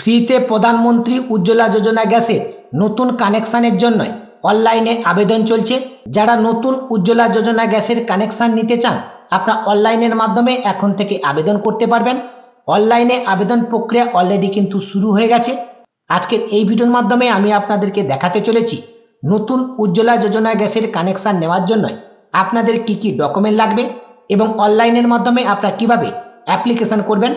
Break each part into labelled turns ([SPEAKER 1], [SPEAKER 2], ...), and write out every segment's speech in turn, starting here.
[SPEAKER 1] ফ্রিতে প্রধানমন্ত্রী উজ্জ্বলা যোজনা গ্যাসের নতুন কানেকশানের জন্য অনলাইনে আবেদন চলছে। যারা নতুন উজ্জ্বলা যোজনা গ্যাসের কানেকশান নিতে চান, আপনারা অনলাইনের মাধ্যমে এখন থেকে আবেদন করতে পারবেন। অনলাইনে আবেদন প্রক্রিয়া অলরেডি কিন্তু শুরু হয়ে গেছে। আজকের এই ভিডিওর মাধ্যমে আমি আপনাদেরকে দেখাতে চলেছি নতুন উজ্জ্বলা যোজনা গ্যাসের কানেকশান নেওয়ার জন্য আপনাদের কি কি ডকুমেন্ট লাগবে এবং অনলাইনের মাধ্যমে আপনারা কীভাবে অ্যাপ্লিকেশন করবেন।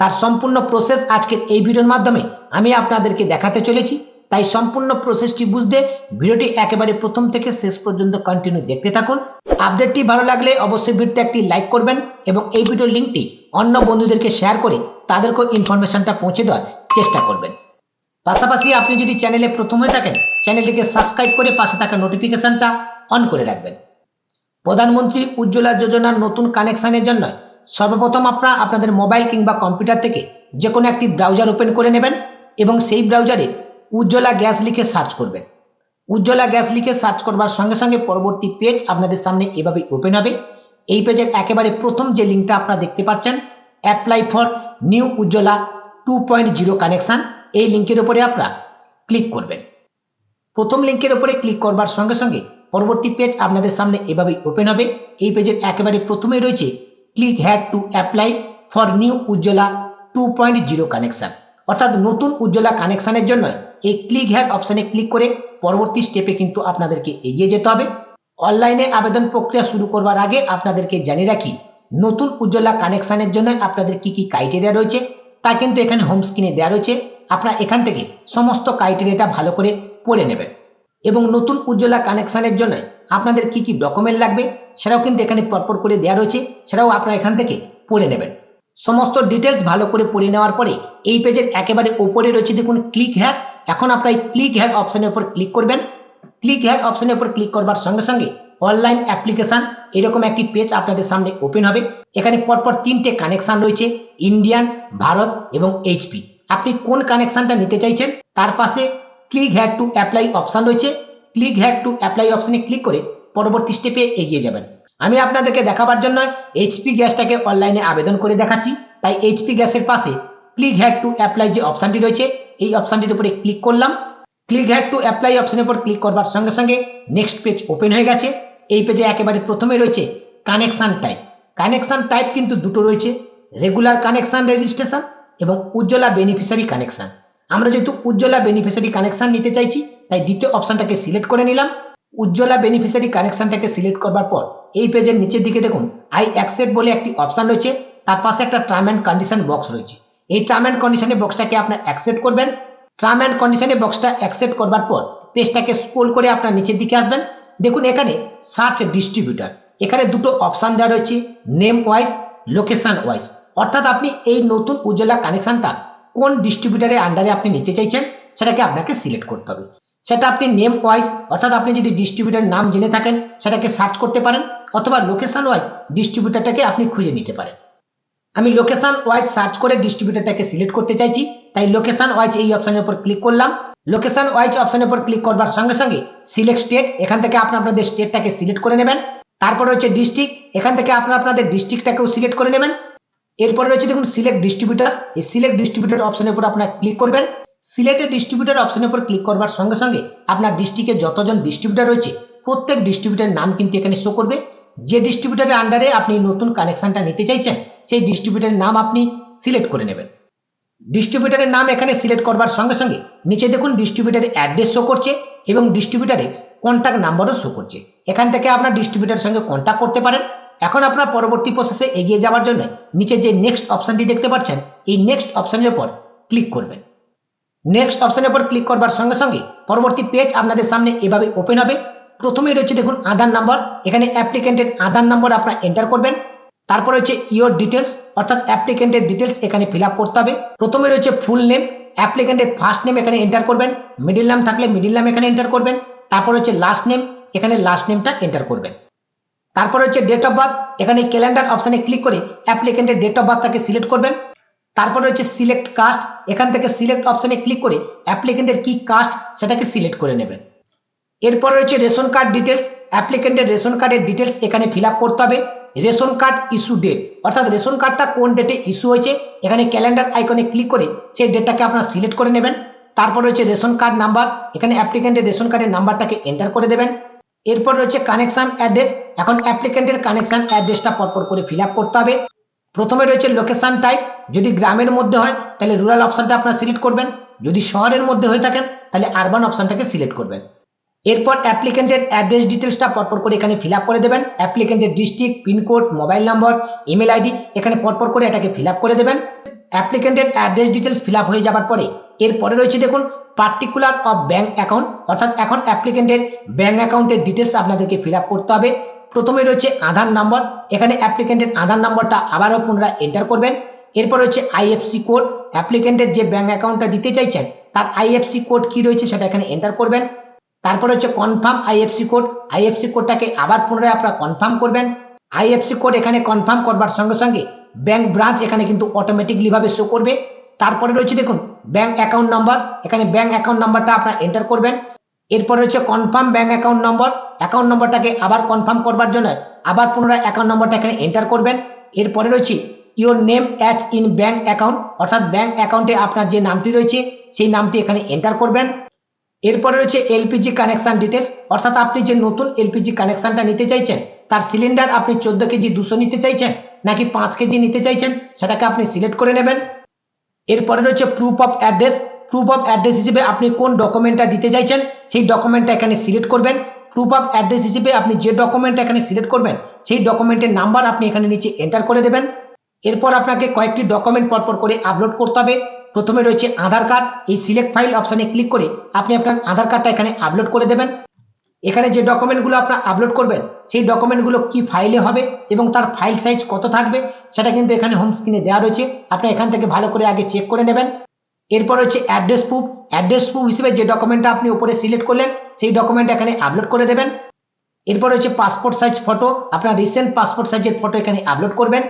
[SPEAKER 1] তার সম্পূর্ণ প্রসেস আজকের এই ভিডিওর মাধ্যমে আমি আপনাদেরকে দেখাতে চলেছি। তাই সম্পূর্ণ প্রসেসটি বুঝতে ভিডিওটি একেবারে প্রথম থেকে শেষ পর্যন্ত কন্টিনিউ দেখতে থাকুন। আপডেটটি ভালো লাগলে অবশ্যই ভিডিওতে একটি লাইক করবেন এবং এই ভিডিওর লিঙ্কটি অন্য বন্ধুদেরকে শেয়ার করে তাদেরকেও ইনফরমেশনটা পৌঁছে দেওয়ার চেষ্টা করবেন। পাশাপাশি আপনি যদি চ্যানেলে প্রথম হয়ে থাকেন চ্যানেলটিকে সাবস্ক্রাইব করে পাশে থাকা নোটিফিকেশনটা অন করে রাখবেন। প্রধানমন্ত্রী উজ্জ্বলা যোজনার নতুন কানেকশনের জন্য সর্বপ্রথম আপনারা আপনাদের মোবাইল কিংবা কম্পিউটার থেকে যে কোনো একটি ব্রাউজার ওপেন করে নেবেন এবং সেই ব্রাউজারে উজ্জ্বলা গ্যাস লিখে সার্চ করবেন। উজ্জ্বলা গ্যাস লিখে সার্চ করবার সঙ্গে সঙ্গে পরবর্তী পেজ আপনাদের সামনে এভাবে ওপেন হবে। এই পেজের একেবারে প্রথম যে লিঙ্কটা আপনারা দেখতে পাচ্ছেন, apply for new Ujjwala two point zero connection, এই লিঙ্কের উপরে আপনারা ক্লিক করবেন। প্রথম লিঙ্কের উপরে ক্লিক করবার সঙ্গে সঙ্গে পরবর্তী পেজ আপনাদের সামনে এভাবেই ওপেন হবে। এই পেজের একেবারে প্রথমে রয়েছে click here to apply for new Ujjwala two point zero connection অর্থাৎ নতুন উজ্জ্বলা কানেকশানের জন্য এই ক্লিক হ্যাড অপশানে ক্লিক করে পরবর্তী স্টেপে কিন্তু আপনাদেরকে এগিয়ে যেতে হবে। অনলাইনে আবেদন প্রক্রিয়া শুরু করবার আগে আপনাদেরকে জানিয়ে রাখি, নতুন উজ্জ্বলা কানেকশানের জন্য আপনাদের কি কি ক্রাইটেরিয়া রয়েছে তা কিন্তু এখানে হোম স্ক্রিনে দেওয়া রয়েছে। আপনারা এখান থেকে সমস্ত ক্রাইটেরিয়াটা ভালো করে পড়ে নেবেন। এবং নতুন উজ্জ্বলা কানেকশানের জন্য আপনাদের কি কি ডকুমেন্ট লাগবে সেটাও কিন্তু এখানে পরপর করে দেওয়া রয়েছে, সেটাও আপনারা এখান থেকে পড়ে নেবেন। সমস্ত ডিটেলস ভালো করে পড়ে নেওয়ার পরে এই পেজের একেবারে ওপরে রয়েছে দেখুন ক্লিক হ্যাড এখন আপনারা এই ক্লিক হ্যাড অপশানের উপর ক্লিক করবেন। ক্লিক হ্যাড অপশানের উপর ক্লিক করবার সঙ্গে সঙ্গে অনলাইন অ্যাপ্লিকেশান এরকম একটি পেজ আপনাদের সামনে ওপেন হবে। এখানে পরপর তিনটে কানেকশান রয়েছে ইন্ডিয়ান ভারত এবং এইচপি আপনি কোন কানেকশানটা নিতে চাইছেন, তার পাশে click here to apply option রয়েছে। ক্লিক হ্যাড টু অ্যাপ্লাই অপশানে ক্লিক করে পরবর্তী স্টেপে এগিয়ে যাবেন। আমি আপনাদেরকে দেখাবার জন্য এইচপি গ্যাসটাকে অনলাইনে আবেদন করে দেখাচ্ছি। তাই এইচপি গ্যাসের পাশে ক্লিক হ্যাড টু অ্যাপ্লাই যে অপশানটি রয়েছে, এই অপশানটির উপরে ক্লিক করলাম। ক্লিক হ্যাড টু অ্যাপ্লাই অপশানের উপর ক্লিক করবার সঙ্গে সঙ্গে নেক্সট পেজ ওপেন হয়ে গেছে। এই পেজে একেবারে প্রথমে রয়েছে কানেকশান টাইপ কানেকশান টাইপ কিন্তু দুটো রয়েছে। রেগুলার কানেকশান রেজিস্ট্রেশন এবং উজ্জ্বলা বেনিফিশিয়ারি কানেকশান আমরা যেহেতু উজ্জ্বলা বেনিফিশিয়ারি কানেকশান নিতে চাইছি, তাই দ্বিতীয় অপশানটাকে সিলেক্ট করে নিলাম। উজ্জ্বলা বেনিফিশিয়ারি কানেকশানটাকে সিলেক্ট করবার পর, এই পেজের নিচের দিকে দেখুন আই অ্যাকসেপ্ট বলে একটি অপশান রয়েছে, তার পাশে একটা টার্ম অ্যান্ড কন্ডিশন বক্স রয়েছে। এই টার্ম অ্যান্ড কন্ডিশনের বক্সটাকে আপনার অ্যাকসেপ্ট করবেন। টার্ম অ্যান্ড কন্ডিশনের বক্সটা অ্যাকসেপ্ট করবার পর পেজটাকে স্ক্রোল করে আপনার নিচের দিকে আসবেন। দেখুন এখানে সার্চ ডিস্ট্রিবিউটার এখানে দুটো অপশান দেওয়া রয়েছে নেম ওয়াইজ লোকেশন ওয়াইজ অর্থাৎ আপনি এই নতুন উজ্জ্বলা কানেকশনটা কোন ডিস্ট্রিবিউটারের আন্ডারে আপনি নিতে চাইছেন, সেটাকে আপনাকে সিলেক্ট করতে হবে। সেটা আপনি নেম ওয়াইজ অর্থাৎ আপনি যদি ডিস্ট্রিবিউটার নাম জেনে থাকেন, সেটাকে সার্চ করতে পারেন, অথবা লোকেশন ওয়াইজ ডিস্ট্রিবিউটারটাকে আপনি খুঁজে নিতে পারেন। আমি লোকেশন ওয়াইজ সার্চ করে ডিস্ট্রিবিউটারটাকে সিলেক্ট করতে চাইছি, তাই লোকেশন ওয়াইজ এই অপশনের উপর ক্লিক করলাম। লোকেশন ওয়াইজ অপশনের উপর ক্লিক করবার সঙ্গে সঙ্গে সিলেক্ট স্টেট এখান থেকে আপনি আপনাদের স্টেটটাকে সিলেক্ট করে নেবেন। তারপর রয়েছে ডিস্ট্রিক্ট এখান থেকে আপনারা আপনাদের ডিস্ট্রিক্টটাকেও সিলেক্ট করে নেবেন। এরপরে রয়েছে দেখুন সিলেক্ট ডিস্ট্রিবিউটার এই সিলেক্ট ডিস্ট্রিবিউটার অপশনের উপর আপনার ক্লিক করবেন। সিলেক্টেড ডিস্ট্রিবিউটার অপশনের উপর ক্লিক করবার সঙ্গে সঙ্গে আপনার ডিস্ট্রিক্টে যতজন ডিস্ট্রিবিউটার রয়েছে, প্রত্যেক ডিস্ট্রিবিউটারের নাম কিন্তু এখানে শো করবে। যে ডিস্ট্রিবিউটারের আন্ডারে আপনি নতুন কানেকশনটা নিতে চাইছেন, সেই ডিস্ট্রিবিউটারের নাম আপনি সিলেক্ট করে নেবেন। ডিস্ট্রিবিউটারের নাম এখানে সিলেক্ট করবার সঙ্গে সঙ্গে নিচে দেখুন ডিস্ট্রিবিউটারের অ্যাড্রেস শো করছে এবং ডিস্ট্রিবিউটারের কন্ট্যাক্ট নাম্বারও শো করছে। এখান থেকে আপনার ডিস্ট্রিবিউটারের সঙ্গে কন্ট্যাক্ট করতে পারেন। এখন আপনার পরবর্তী প্রসেসে এগিয়ে যাওয়ার জন্য নিচে যে নেক্সট অপশানটি দেখতে পাচ্ছেন, এই নেক্সট অপশানের উপর ক্লিক করবেন। নেক্সট অপশানের উপর ক্লিক করবার সঙ্গে সঙ্গে পরবর্তী পেজ আপনাদের সামনে এভাবে ওপেন হবে। প্রথমেই রয়েছে দেখুন আধার নাম্বার এখানে অ্যাপ্লিকেন্টের আধার নাম্বার আপনারা এন্টার করবেন। তারপর রয়েছে ইওর ডিটেলস অর্থাৎ অ্যাপ্লিকেন্টের ডিটেলস এখানে ফিল করতে হবে। প্রথমে রয়েছে ফুল নেম অ্যাপ্লিকেন্টের ফার্স্ট নেম এখানে এন্টার করবেন। মিডিল নাম থাকলে মিডিল নাম এখানে এন্টার করবেন। তারপর হচ্ছে লাস্ট নেম এখানে লাস্ট নেমটা এন্টার করবেন। তারপর হচ্ছে ডেট অফ বার্থ এখানে ক্যালেন্ডার অপশানে ক্লিক করে অ্যাপ্লিকেন্টের ডেট অফ বার্থটাকে সিলেক্ট করবেন। তারপর হচ্ছে সিলেক্ট কাস্ট এখান থেকে সিলেক্ট অপশানে ক্লিক করে অ্যাপ্লিকেন্টের কি কাস্ট সেটাকে সিলেক্ট করে নেবেন। এরপর রয়েছে রেশন কার্ড ডিটেলস অ্যাপ্লিকেন্টের রেশন কার্ডের ডিটেলস এখানে ফিল করতে হবে। রেশন কার্ড ইস্যু ডেট অর্থাৎ রেশন কার্ডটা কোন ডেটে ইস্যু হয়েছে, এখানে ক্যালেন্ডার আইকনে ক্লিক করে সেই ডেটটাকে আপনারা সিলেক্ট করে নেবেন। তারপর রয়েছে রেশন কার্ড নাম্বার এখানে অ্যাপ্লিকেন্টের রেশন কার্ডের নাম্বারটাকে এন্টার করে দেবেন। এরপর রয়েছে কানেকশন অ্যাড্রেস এখন অ্যাপ্লিকেন্টের কানেকশন অ্যাড্রেসটা পরপর করে ফিল করতে হবে। প্রথমে রয়েছে লোকেশন টাইপ যদি গ্রামের মধ্যে হয়, তাহলে রুরাল অপশানটা আপনারা সিলেক্ট করবেন। যদি শহরের মধ্যে হয়ে থাকেন, তাহলে আরবান অপশনটাকে সিলেক্ট করবেন। এরপর অ্যাপ্লিকেন্টের অ্যাড্রেস ডিটেলসটা পরপর করে এখানে ফিল করে দেবেন। অ্যাপ্লিকেন্টের district pincode mobile number email ID এখানে পরপর করে এটাকে ফিল করে দেবেন। অ্যাপ্লিকেন্টের অ্যাড্রেস ডিটেলস ফিল হয়ে যাবার পরে এরপরে রয়েছে দেখুন পার্টিকুলার অফ ব্যাংক অ্যাকাউন্ট অর্থাৎ এখন অ্যাপ্লিকেন্টের ব্যাংক অ্যাকাউন্টের ডিটেলস আপনাদেরকে ফিল করতে হবে। প্রথমে রয়েছে আধার নম্বর এখানে অ্যাপ্লিকেন্টের আধার নম্বরটা আবারও পুনরায় এন্টার করবেন। এরপর রয়েছে আইএফসি কোড অ্যাপ্লিকেন্টের যে ব্যাংক অ্যাকাউন্টটা দিতে চাইছেন, তার আইএফসি কোড কি রয়েছে সেটা এখানে এন্টার করবেন। তারপর হচ্ছে কনফার্ম আইএফসি কোড আইএফসি কোডটাকে আবার পুনরায় আপনারা কনফার্ম করবেন। আইএফসি কোড এখানে কনফার্ম করবার সঙ্গে সঙ্গে ব্যাংক ব্রাঞ্চ এখানে কিন্তু অটোমেটিকলি ভাবে শো করবে। তারপরে রয়েছে দেখুন ব্যাংক অ্যাকাউন্ট নাম্বার এখানে ব্যাংক অ্যাকাউন্ট নাম্বারটা আপনারা এন্টার করবেন। এরপর রয়েছে confirm bank account number account নম্বরটাকে আবার কনফার্ম করবার জন্য আবার পুনরায় অ্যাকাউন্ট নম্বরটা এখানে এন্টার করবেন। এরপরে রয়েছে your name as in bank account অর্থাৎ ব্যাংক অ্যাকাউন্টে আপনার যে নামটি রয়েছে, সেই নামটি এখানে এন্টার করবেন। এরপরে রয়েছে এলপিজি কানেকশন ডিটেলস অর্থাৎ আপনি যে নতুন এলপিজি কানেকশানটা নিতে চাইছেন, তার সিলিন্ডার আপনি চোদ্দ কেজি দুশো নিতে চাইছেন, নাকি পাঁচ কেজি নিতে চাইছেন, সেটাকে আপনি সিলেক্ট করে নেবেন। এরপরে রয়েছে proof of address proof of address হিসেবে আপনি কোন ডকুমেন্টটা দিতে চাইছেন, সেই ডকুমেন্টটা এখানে সিলেক্ট করবেন। প্রুফ অফ অ্যাড্রেস হিসেবে আপনি যে ডকুমেন্টটা এখানে সিলেক্ট করবেন, সেই ডকুমেন্টের নাম্বার আপনি এখানে নিচে এন্টার করে দেবেন। এরপর আপনাকে কয়েকটি ডকুমেন্ট পরপর করে আপলোড করতে হবে। প্রথমে রয়েছে আধার কার্ড এই সিলেক্ট ফাইল অপশানে ক্লিক করে আপনি আপনার আধার কার্ডটা এখানে আপলোড করে দেবেন। এখানে যে ডকুমেন্টগুলো আপনার আপলোড করবেন, সেই ডকুমেন্টগুলো কি ফাইলে হবে এবং তার ফাইল সাইজ কত থাকবে, সেটা কিন্তু এখানে হোম স্ক্রিনে দেওয়া রয়েছে। আপনি এখান থেকে ভালো করে আগে চেক করে নেবেন। এরপর হচ্ছে অ্যাড্রেস প্রুফ অ্যাড্রেস প্রুফ হিসেবে যে ডকুমেন্টটা আপনি উপরে সিলেক্ট করলেন, সেই ডকুমেন্ট এখানে আপলোড করে দেবেন। এরপর হচ্ছে পাসপোর্ট সাইজ ফটো আপনার রিসেন্ট পাসপোর্ট সাইজের ফটো এখানে আপলোড করবেন।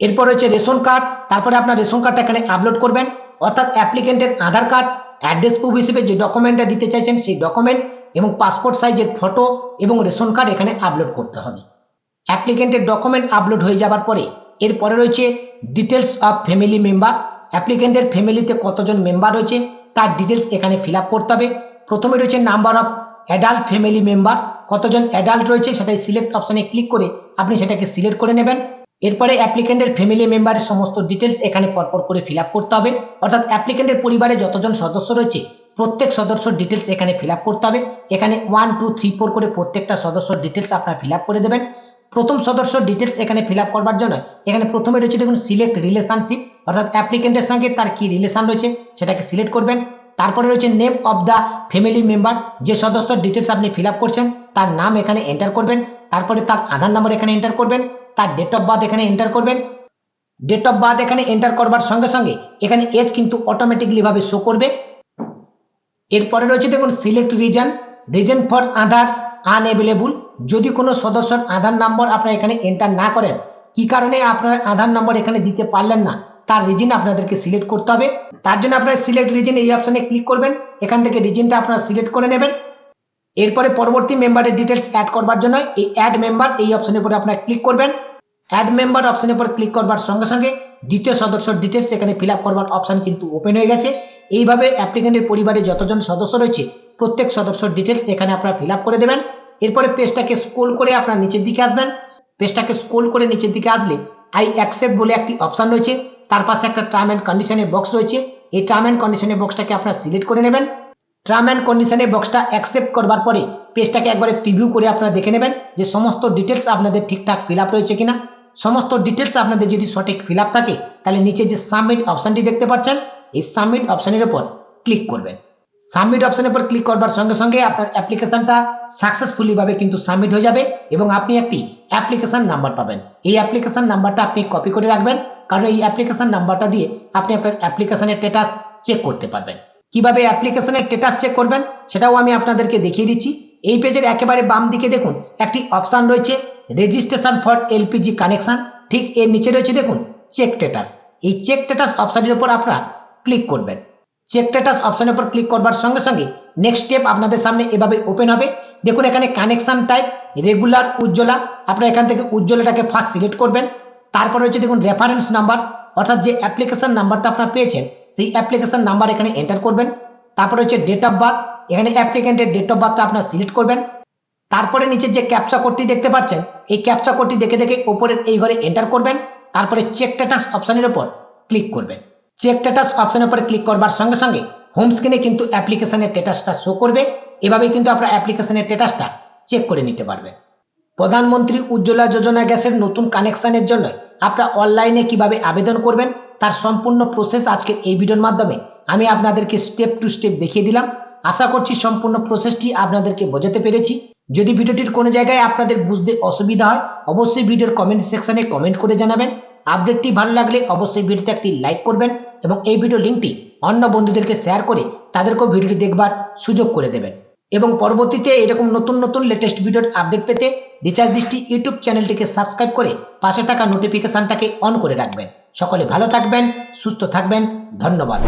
[SPEAKER 1] এরপর হচ্ছে রেশন কার্ড তারপরে আপনার রেশন কার্ডটা এখানে আপলোড করবেন। অর্থাৎ অ্যাপ্লিকেন্টের আধার কার্ড অ্যাড্রেস প্রুফ হিসেবে যে ডকুমেন্টটা দিতে চাইছেন, সেই ডকুমেন্ট এবং পাসপোর্ট সাইজের ফটো এবং রেশন কার্ড এখানে আপলোড করতে হবে। অ্যাপ্লিকেন্টের ডকুমেন্ট আপলোড হয়ে যাবার পরে, এরপরে রয়েছে ডিটেলস অফ ফ্যামিলি মেম্বার অ্যাপ্লিকেন্টের ফ্যামিলিতে কতজন মেম্বার রয়েছে, তার ডিটেলস এখানে ফিল করতে হবে। প্রথমে রয়েছে number of adult family member কতজন অ্যাডাল্ট রয়েছে সেটাই সিলেক্ট অপশানে ক্লিক করে আপনি সেটাকে সিলেক্ট করে নেবেন। এরপরে অ্যাপ্লিকেন্টের ফ্যামিলি মেম্বারের সমস্ত ডিটেলস এখানে পরপর করে ফিল করতে হবে। অর্থাৎ অ্যাপ্লিকেন্টের পরিবারে যতজন সদস্য রয়েছে প্রত্যেক সদস্য ডিটেলস এখানে ফিল করতে হবে। এখানে ওয়ান টু থ্রি ফোর করে প্রত্যেকটা সদস্যর ডিটেলস আপনার ফিল করে দেবেন। প্রথম সদস্য ডিটেলস এখানে ফিল করবার জন্য এখানে প্রথমে রয়েছে দেখুন সিলেক্ট রিলেশনশিপ অর্থাৎ অ্যাপ্লিকেন্টের সঙ্গে তার কি রিলেশন রয়েছে সেটাকে সিলেক্ট করবেন। তারপরে রয়েছে name of the family member যে সদস্যর ডিটেলস আপনি ফিল করছেন তার নাম এখানে এন্টার করবেন। তারপরে তার আধার নাম্বার এখানে এন্টার করবেন। তার ডেট অফ বার্থ এখানে এন্টার করবেন। ডেট অফ বার্থ এখানে এন্টার করবার সঙ্গে সঙ্গে এখানে এজ কিন্তু অটোমেটিকলি ভাবে শো করবে। এরপরে রয়েছে দেখুন select reason reason for Aadhaar unavailable যদি কোনো সদস্যর আধার নম্বর আপনার এখানে এন্টার না করেন, কি কারণে আপনার আধার নম্বর এখানে দিতে পারলেন না? তার রিজন আপনাদেরকে সিলেক্ট করতে হবে। তার জন্য আপনারা সিলেক্ট রিজন এই অপশানে ক্লিক করবেন। এখান থেকে রিজনটা আপনারা সিলেক্ট করে নেবেন। এরপরে পরবর্তী মেম্বারের ডিটেলস অ্যাড করবার জন্য এই অ্যাড মেম্বার এই অপশনের উপরে আপনারা ক্লিক করবেন। অ্যাড মেম্বার অপশনের উপর ক্লিক করবার সঙ্গে সঙ্গে দ্বিতীয় সদস্যর ডিটেলস এখানে ফিল করবার অপশন কিন্তু ওপেন হয়ে গেছে। এইভাবে অ্যাপ্লিকেন্টের পরিবারে যতজন সদস্য রয়েছে, প্রত্যেক সদস্যর ডিটেলস এখানে আপনারা ফিল করে দেবেন। এরপরে পেজটাকে স্ক্রোল করে আপনার নিচের দিকে আসবেন। পেজটাকে স্ক্রোল করে নিচের দিকে আসলে আই অ্যাকসেপ্ট বলে একটি অপশান রয়েছে। তার পাশে একটা টার্ম অ্যান্ড কন্ডিশনের বক্স রয়েছে। এই টার্ম অ্যান্ড কন্ডিশনের বক্সটাকে আপনারা সিলেক্ট করে নেবেন। টার্ম অ্যান্ড কন্ডিশনের বক্সটা অ্যাকসেপ্ট করবার পরে পেজটাকে একবারে প্রিভিউ করে আপনারা দেখে নেবেন যে সমস্ত ডিটেলস আপনাদের ঠিকঠাক ফিল আপ রয়েছে কিনা। সমস্ত ডিটেলস আপনাদের যদি সঠিক ফিল আপ থাকে, তাহলে নিচে যে সাবমিট অপশানটি দেখতে পাচ্ছেন এই সাবমিট অপশানের উপর ক্লিক করবেন। সাবমিট অপশানের উপর ক্লিক করবার সঙ্গে সঙ্গে আপনার অ্যাপ্লিকেশনটা সাকসেসফুলি ভাবে কিন্তু সাবমিট হয়ে যাবে এবং আপনি একটি অ্যাপ্লিকেশন নাম্বার পাবেন। এই অ্যাপ্লিকেশন নাম্বারটা আপনি কপি করে রাখবেন, কারণ এই অ্যাপ্লিকেশন নাম্বারটা দিয়ে আপনি আপনার অ্যাপ্লিকেশনের স্ট্যাটাস চেক করতে পারবেন। কীভাবে অ্যাপ্লিকেশনের স্ট্যাটাস চেক করবেন, সেটাও আমি আপনাদেরকে দেখিয়ে দিচ্ছি। এই পেজের একেবারে বাম দিকে দেখুন, একটি অপশান রয়েছে রেজিস্ট্রেশন ফর এলপিজি কানেকশন ঠিক এর নিচে রয়েছে দেখুন চেক স্ট্যাটাস এই চেক স্ট্যাটাস অপশানের উপর আপনারা ক্লিক করবেন। চেক স্ট্যাটাস অপশনের উপর ক্লিক করবার সঙ্গে সঙ্গে নেক্সট স্টেপ আপনাদের সামনে এভাবে ওপেন হবে। দেখুন এখানে কানেকশন টাইপ রেগুলার উজ্জ্বলা। আপনারা এখান থেকে উজ্জ্বলাটাকে ফার্স্ট সিলেক্ট করবেন। তারপরে হচ্ছে দেখুন রেফারেন্স নাম্বার অর্থাৎ যে অ্যাপ্লিকেশন নাম্বারটা আপনারা পেয়েছেন, সেই অ্যাপ্লিকেশন নাম্বার এখানে এন্টার করবেন। তারপরে হচ্ছে ডেট অফ বার্থ এখানে অ্যাপ্লিকেন্টের ডেট অফ বার্থটা আপনারা সিলেক্ট করবেন। তারপরে নিচে যে ক্যাপচা কোডটি দেখতে পাচ্ছেন, এই ক্যাপচা কোডটি দেখে দেখে ওপরের এই ঘরে এন্টার করবেন। তারপরে চেক স্ট্যাটাস অপশনের উপর ক্লিক করবেন। চেক স্ট্যাটাস অপশনের উপর ক্লিক করবার সঙ্গে সঙ্গে হোম স্ক্রিনে কিন্তু অ্যাপ্লিকেশনের স্ট্যাটাসটা শো করবে। এভাবেই কিন্তু আপনার অ্যাপ্লিকেশনের স্ট্যাটাসটা চেক করে নিতে পারবেন প্রধানমন্ত্রী উজ্জ্বলা যোজনা গ্যাসের নতুন কানেকশনের জন্য আপনারা অনলাইনে কীভাবে আবেদন করবেন, তার সম্পূর্ণ প্রসেস আজকের এই ভিডিওর মাধ্যমে আমি আপনাদেরকে স্টেপ টু স্টেপ দেখিয়ে দিলাম। আশা করছি সম্পূর্ণ প্রসেসটি আপনাদেরকে বোঝাতে পেরেছি। যদি ভিডিওটির কোনো জায়গায় আপনাদের বুঝতে অসুবিধা হয়, অবশ্যই ভিডিওর কমেন্ট সেকশনে কমেন্ট করে জানাবেন। আপডেটটি ভালো লাগলে অবশ্যই ভিডিওতে একটি লাইক করবেন এবং এই ভিডিও লিঙ্কটি অন্য বন্ধুদেরকে শেয়ার করে তাদেরকেও ভিডিওটি দেখবার সুযোগ করে দেবেন। এবং পরবর্তীতে এরকম নতুন নতুন লেটেস্ট ভিডিওর আপডেট পেতে রিচার্জ দৃষ্টি ইউটিউব চ্যানেলটিকে সাবস্ক্রাইব করে পাশে থাকা নোটিফিকেশানটাকে অন করে রাখবেন। সকলে ভালো থাকবেন, সুস্থ থাকবেন, ধন্যবাদ।